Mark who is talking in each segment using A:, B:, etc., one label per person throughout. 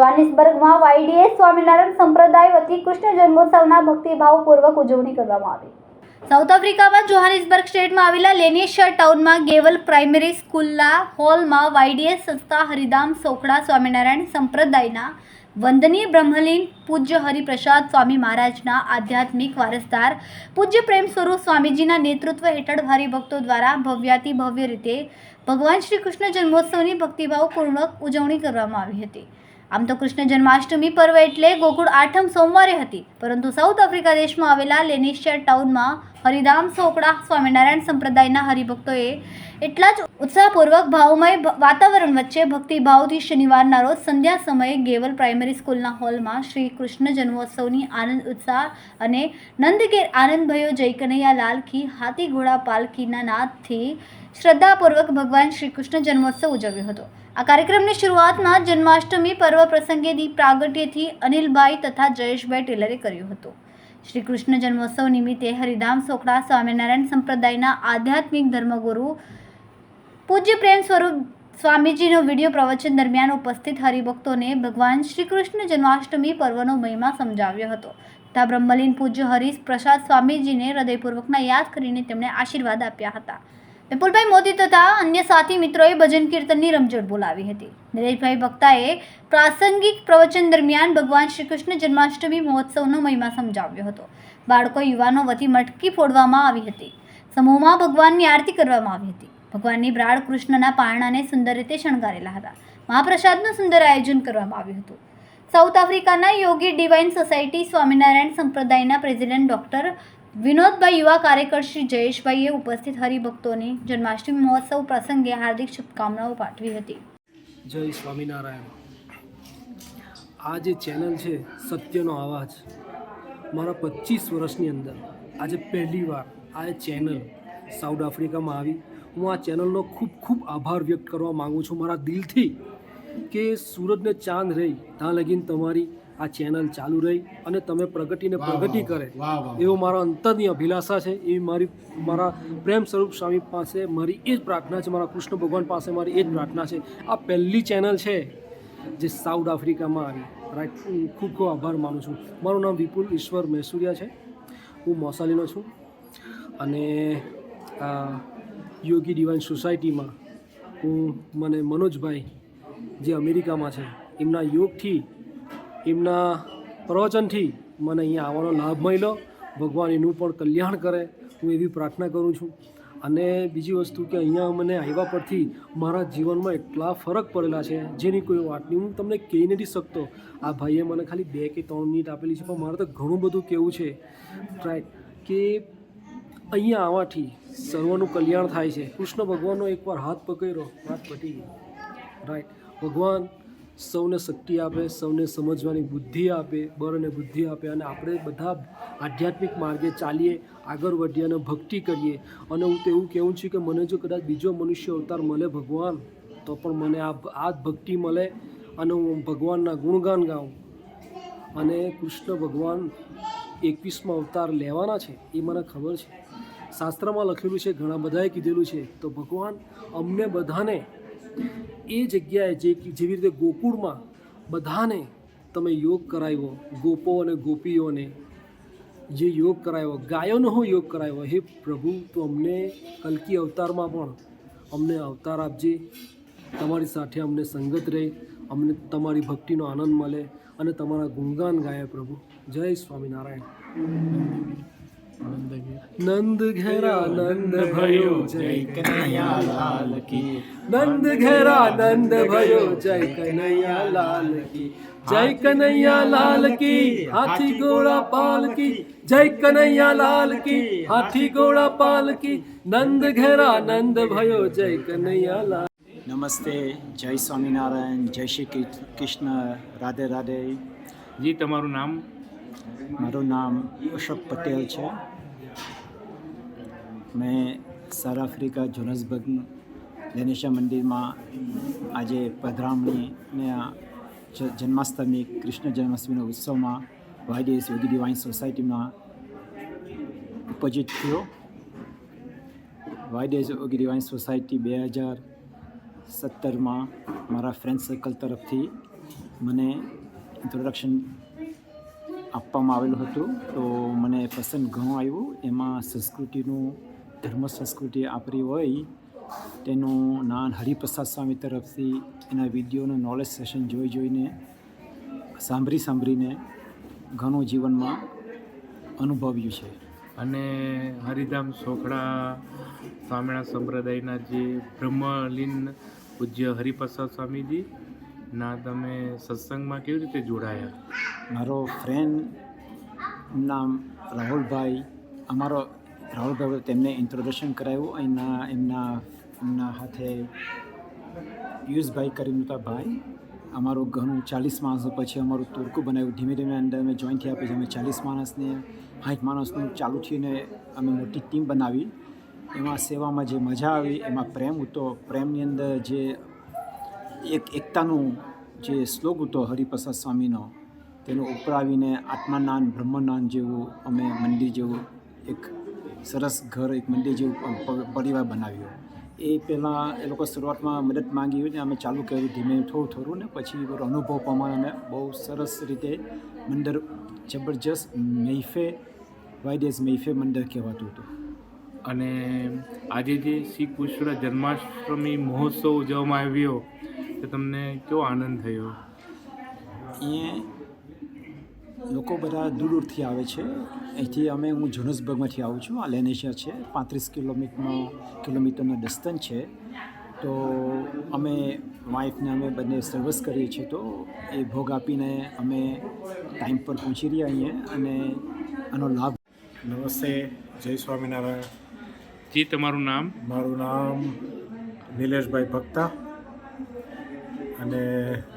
A: જોહાનિસબર્ગમાં વાયડીએસ સ્વામિનારાયણ સંપ્રદાય વતી કૃષ્ણ જન્મોત્સવના ભક્તિભાવપૂર્વક ઉજવણી કરવામાં આવી. સાઉથ આફ્રિકામાં જોહાનિસબર્ગ સ્ટેટમાં આવેલા લેનેશિયા ટાઉનમાં ગેવલ પ્રાઇમરી સ્કૂલના હોલમાં વાયડીએસ સંસ્થા હરિધામ સોખડા સ્વામિનારાયણ સંપ્રદાયના વંદનીય બ્રહ્મલીન પૂજ્ય હરિપ્રસાદ સ્વામી મહારાજના આધ્યાત્મિક વારસદાર પૂજ્ય પ્રેમ સ્વરૂપ સ્વામીજીના નેતૃત્વ હેઠળ હરિભક્તો દ્વારા ભવ્યાતિ ભવ્ય રીતે ભગવાન શ્રી કૃષ્ણ જન્મોત્સવની ભક્તિભાવપૂર્વક ઉજવણી કરવામાં આવી હતી. આમ તો કૃષ્ણ જન્માષ્ટમી પર્વ એટલે ગોકુળ આઠમ સોમવારે હતી, પરંતુ સાઉથ આફ્રિકા દેશમાં આવેલા લેનિશિયર ટાઉનમાં હરિધામ સોકડા સ્વામિનારાયણ સંપ્રદાયના હરિભક્તોએ એટલા જ ઉત્સાહપૂર્વક ભાવમય વાતાવરણ વચ્ચે ભક્તિભાવથી શનિવારના રોજ સંધ્યા સમયે ગેવલ પ્રાઇમરી સ્કૂલના હોલમાં શ્રી કૃષ્ણ જન્મોત્સવની આનંદ, ઉત્સાહ અને નંદગેર આનંદભયો જય કનૈયા હાથી ઘોડા પાલકીના નાદથી શ્રદ્ધાપૂર્વક ભગવાન શ્રી કૃષ્ણ જન્મોત્સવ ઉજવ્યો હતો. આ કાર્યક્રમની શરૂઆતમાં જન્માષ્ટમી પર્વ પ્રસંગે દીપ પ્રાગટ્યથી અનિલભાઈ તથા જયેશભાઈ ટેલરે કર્યું હતું. શ્રી કૃષ્ણ જન્મોત્સવ નિમિત્તે હરિધામ સોખડા સ્વામિનારાયણ સંપ્રદાયના આધ્યાત્મિક ધર્મગુરુ પૂજ્ય પ્રેમ સ્વરૂપ સ્વામીજીનો વીડિયો પ્રવચન દરમિયાન ઉપસ્થિત હરિભક્તોને ભગવાન શ્રી કૃષ્ણ જન્માષ્ટમી પર્વનો મહિમા સમજાવ્યો હતો. તથા બ્રહ્મલીન પૂજ્ય હરીશ પ્રસાદ સ્વામીજીને હૃદયપૂર્વકના યાદ કરીને તેમણે આશીર્વાદ આપ્યા હતા. વિપુલભાઈ મોદી તથા અન્ય સાથી મિત્રોએ ભજન કીર્તનની રમઝટ બોલાવી હતી. નરેશભાઈ ભક્તાએ પ્રાસંગિક પ્રવચન દરમિયાન ભગવાન શ્રી કૃષ્ણ જન્માષ્ટમી મહોત્સવનો મહિમા સમજાવ્યો હતો. બાળકો, યુવાનો વતી મટકી ફોડવામાં આવી હતી. સમૂહમાં ભગવાનની આરતી કરવામાં આવી હતી. ભગવાનની બ્રાળ કૃષ્ણના પારણાને સુંદર રીતે શણગારેલા હતા. મહાપ્રસાદનું સુંદર આયોજન કરવામાં આવ્યું હતું. સાઉથ આફ્રિકાના યોગી ડિવાઇન સોસાયટી સ્વામિનારાયણ સંપ્રદાયના પ્રેસિડેન્ટ ડૉક્ટર વિનોદભાઈ યુવા કાર્યકર શ્રી જયેશભાઈએ ઉપસ્થિત હરિભક્તોને જન્માષ્ટમી મહોત્સવ પ્રસંગે હાર્દિક શુભકામનાઓ પાઠવી હતી.
B: જય સ્વામિનારાયણ. આ જે ચેનલ છે, સત્યનો અવાજ મારા પચીસ વર્ષની અંદર આજે પહેલીવાર આ ચેનલ સાઉથ આફ્રિકામાં આવી. હું આ ચેનલનો ખૂબ ખૂબ આભાર વ્યક્ત કરવા માગું છું. મારા દિલથી કે સૂરજને ચાંદ રહી, ત્યાં લગીને તમારી આ ચેનલ ચાલુ રહી અને તમે પ્રગતિને પ્રગતિ કરે. એવો મારા અંતરની અભિલાષા છે. એ મારી મારા પ્રેમ સ્વરૂપ સ્વામી પાસે મારી એ જ પ્રાર્થના છે. મારા કૃષ્ણ ભગવાન પાસે મારી એ જ પ્રાર્થના છે. આ પહેલી ચેનલ છે જે સાઉથ આફ્રિકામાં આવી. રાઈટ હું ખૂબ ખૂબ આભાર માનું છું. મારું નામ વિપુલ ઈશ્વર મહેસુરિયા છે. હું મોસાલીનો છું. અને આ યોગી ડિવાઇન સોસાયટીમાં હું મને મનોજભાઈ જે અમેરિકામાં છે એમના યોગથી એમના પ્રવચનથી મને અહીંયા આવવાનો લાભ મળ્યો. ભગવાન એનું પણ કલ્યાણ કરે. હું એવી પ્રાર્થના કરું છું. અને બીજી વસ્તુ કે અહીંયા મને આવ્યા પરથી મારા જીવનમાં એટલા ફરક પડેલા છે, જેની કોઈ વાત નહીં હું તમને કહી નથી શકતો. આ ભાઈએ મને ખાલી બે કે ત્રણ મિનિટ આપેલી છે, પણ મારે તો ઘણું બધું કહેવું છે. રાઈટ કે અહીંયા આવવાથી સર્વનું કલ્યાણ થાય છે. કૃષ્ણ ભગવાનનો એકવાર હાથ પકડ્યો, વાત પટી ગઈ. રાઈટ ભગવાન સૌને શક્તિ આપે, સૌને સમજવાની બુદ્ધિ આપે, બળ અને બુદ્ધિ આપે અને આપણે બધા આધ્યાત્મિક માર્ગે ચાલીએ, આગળ વધીએ અને ભક્તિ કરીએ. અને હું તો એવું કહેવું છું કે મને જો કદાચ બીજો મનુષ્ય અવતાર મળે ભગવાન, તો પણ મને આ આ ભક્તિ મળે અને હું ભગવાનના ગુણગાન ગાઉં. અને કૃષ્ણ ભગવાન એકવીસમાં અવતાર લેવાના છે, એ મને ખબર છે. શાસ્ત્રમાં લખેલું છે, ઘણા બધાએ કીધેલું છે, તો ભગવાન અમને બધાને એ જગ્યાએ જે જેવી રીતે ગોકુળમાં બધાને તમે યોગ કરાવ્યો, ગોપો અને ગોપીઓને જે યોગ કરાવ્યો, ગાયોનો હું યોગ કરાવ્યો. હે પ્રભુ, તો અમને કલકી અવતારમાં પણ અમને અવતાર આપજે. તમારી સાથે અમને સંગત રહે, અમને તમારી ભક્તિનો આનંદ મળે અને તમારા ગુણગાન ગાય પ્રભુ. જય સ્વામિનારાયણ. નંદ ઘેરા નંદ ભયો જય
C: કનૈયા લાલ કી
B: નંદ ઘેરા નંદ ભયો જય કનૈયા લાલ કી જય કનૈયા લાલ કી હાથી ઘોડા પાલ કી જય કનૈયા લાલ કી હાથી ઘોડા પાલ કી નંદ ઘેરા નંદ ભયો જય કનૈયા લાલ
C: નમસ્તે જય સ્વામિનારાયણ જય શ્રી કૃષ્ણ રાધે રાધે
D: જી તમારું નામ?
C: મારું નામ અશોક પટેલ છે. મેં સાઉથ આફ્રિકા જોનસબર્ગ ગણેશા મંદિરમાં આજે પધરામણીને જન્માષ્ટમી, કૃષ્ણ જન્માષ્ટમીના ઉત્સવમાં વાયડીએસ યોગી ડિવાઇન સોસાયટીમાં ઉપજિત થયો. વાયડીએસ યોગી ડિવાઇન સોસાયટી બે હજાર સત્તરમાં મારા ફ્રેન્ડ સર્કલ તરફથી મને ઇન્ટ્રોડક્શન આપવામાં આવેલું હતું. તો મને પસંદ ઘણું આવ્યું. એમાં સંસ્કૃતિનું, ધર્મ સંસ્કૃતિ આપણી હોય, તેનું નાન હરિપ્રસાદ સ્વામી તરફથી એના વિડીયોનું નોલેજ સેશન જોઈ જોઈને, સાંભળી સાંભળીને ઘણું જીવનમાં અનુભવ્યું છે.
D: અને હરિધામ સોખડા સ્વામિના સંપ્રદાયના જે બ્રહ્મલીન પૂજ્ય હરિપ્રસાદ સ્વામીજી ના, તમે સત્સંગમાં કેવી રીતે જોડાયા?
C: મારો ફ્રેન્ડ નામ રાહુલભાઈ, અમારો રાહુલભાઈ તેમને ઇન્ટ્રોડક્શન કરાવ્યું એના, એમના એમના હાથે પિયુષભાઈ કરીને હતા ભાઈ અમારું ઘણું ચાલીસ માણસ પછી અમારું તોડકું બનાવ્યું. ધીમે ધીમે અંદર અમે જોઈન થયા પછી અમે ચાલીસ માણસને સાઠ માણસનું ચાલુ થઈને અમે મોટી ટીમ બનાવી. એમાં સેવામાં જે મજા આવી, એમાં પ્રેમ હતો. પ્રેમની અંદર જે એક એકતાનું જે શ્લોક હતો હરિપ્રસાદ સ્વામીનો, તેનો ઉપરાવીને આત્માનાન બ્રહ્મનાન જેવું અમે મંદિર જેવું એક સરસ ઘર, એક મંદિર જેવું પરિવાર બનાવ્યો. એ પહેલાં એ લોકો શરૂઆતમાં મદદ માંગી હોય ને અમે ચાલુ કર્યું ધીમે થોડું થોડું ને પછી અનુભવ પ્રમાણે અમે બહુ સરસ રીતે મંદિર જબરજસ્ત મૈફે વાયદેસ મૈફે મંદિર કહેવાતું હતું.
D: અને આજે જે શ્રી કૃષ્ણ જન્માષ્ટમી મહોત્સવ ઉજવવામાં આવ્યો તો તમને કેવો આનંદ થયો?
C: એ લોકો બધા દૂર દૂરથી આવે છે. અહીંથી અમે હું જોનસબર્ગમાંથી આવું છું. આ લેનેશિયા છે. પાંત્રીસ કિલોમીટરનો કિલોમીટરનો ડિસ્ટન્સ છે. તો અમે વાઈફને અમે બંને સર્વિસ કરીએ છીએ તો એ ભોગ આપીને અમે ટાઈમ પર પહોંચી રહ્યા અહીંયા અને આનો લાભ
E: નમસ્તે જય સ્વામિનારાયણ.
D: જી, તમારું નામ?
E: મારું નામ નિલેશભાઈ ભક્તા. અને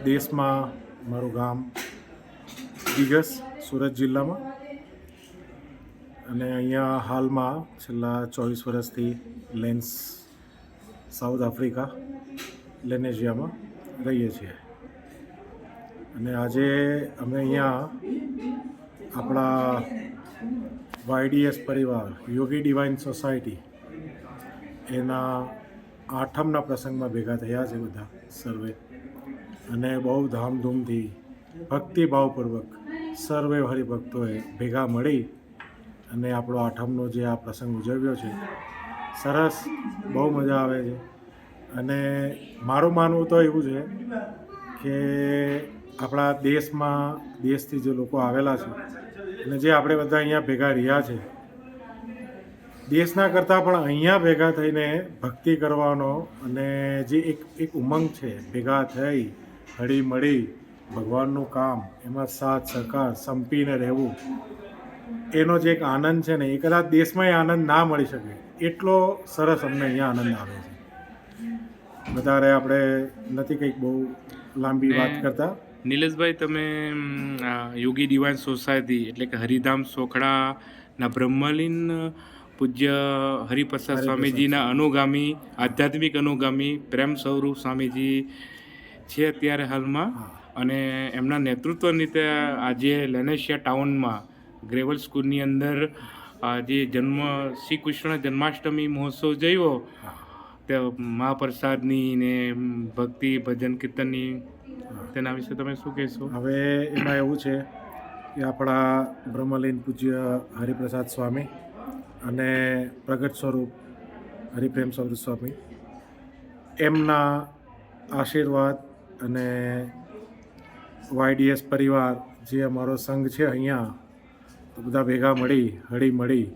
E: દેશમાં મારું ગામ દિગસ સુરત જિલ્લામાં. અને અહીંયા હાલમાં છેલ્લા ચોવીસ વર્ષથી લેન્સ સાઉથ આફ્રિકા, લેનેશિયામાં રહીએ છીએ. અને આજે અમે અહીંયા આપણા વાયડીએસ પરિવાર, યોગી ડિવાઇન સોસાયટી એના આઠમના પ્રસંગમાં ભેગા થયા છે બધા સર્વે. અને બહુ ધામધૂમથી, ભક્તિભાવપૂર્વક સર્વે હરિભક્તોએ ભેગા મળી અને આપણો આઠમનો જે આ પ્રસંગ ઉજવ્યો છે, સરસ, બહુ મજા આવે છે. અને મારું માનવું તો એવું છે કે આપણા દેશમાં, દેશથી જે લોકો આવેલા છે અને જે આપણે બધા અહીંયા ભેગા રહ્યા છે દેશના કરતાં પણ અહીંયા ભેગા થઈને ભક્તિ કરવાનો અને જે એક એક ઉમંગ છે ભેગા થઈ હળી મળી ભગવાનનું કામ એમાં સાથ સહકાર સંપીને રહેવું એનો જે એક આનંદ છે ને એ કદાચ દેશમાં આનંદ ના મળી શકે. એટલો સરસ અમને અહીંયા આનંદ આવે છે. વધારે આપણે નથી કંઈક બહુ લાંબી વાત કરતા.
D: નિલેશભાઈ તમે યોગી ડિવાઇન સોસાયટી એટલે કે હરિધામ સોખડાના બ્રહ્મલીન પૂજ્ય હરિપ્રસાદ સ્વામીજીના અનુગામી આધ્યાત્મિક અનુગામી પ્રેમ સ્વરૂપ સ્વામીજી છે અત્યારે હાલમાં. અને એમના નેતૃત્વ નીચે આજે લેનેશિયા ટાઉનમાં ગ્રેવલ સ્કૂલની અંદર આજે જે જન્મ શ્રી કૃષ્ણ જન્માષ્ટમી મહોત્સવ જયો તે મહાપ્રસાદની ને ભક્તિ ભજન કીર્તનની તેના વિશે તમે શું કહેશો?
E: હવે એમાં એવું છે કે આપણા બ્રહ્મલીન પૂજ્ય હરિપ્રસાદ સ્વામી અને પ્રગટ સ્વરૂપ હરિપ્રેમ સ્વરૂપ સ્વામી. એમના આશીર્વાદ અને વાયડીએસ પરિવાર જે અમારો સંઘ છે અહીંયા બધા ભેગા મળી, હળી મળી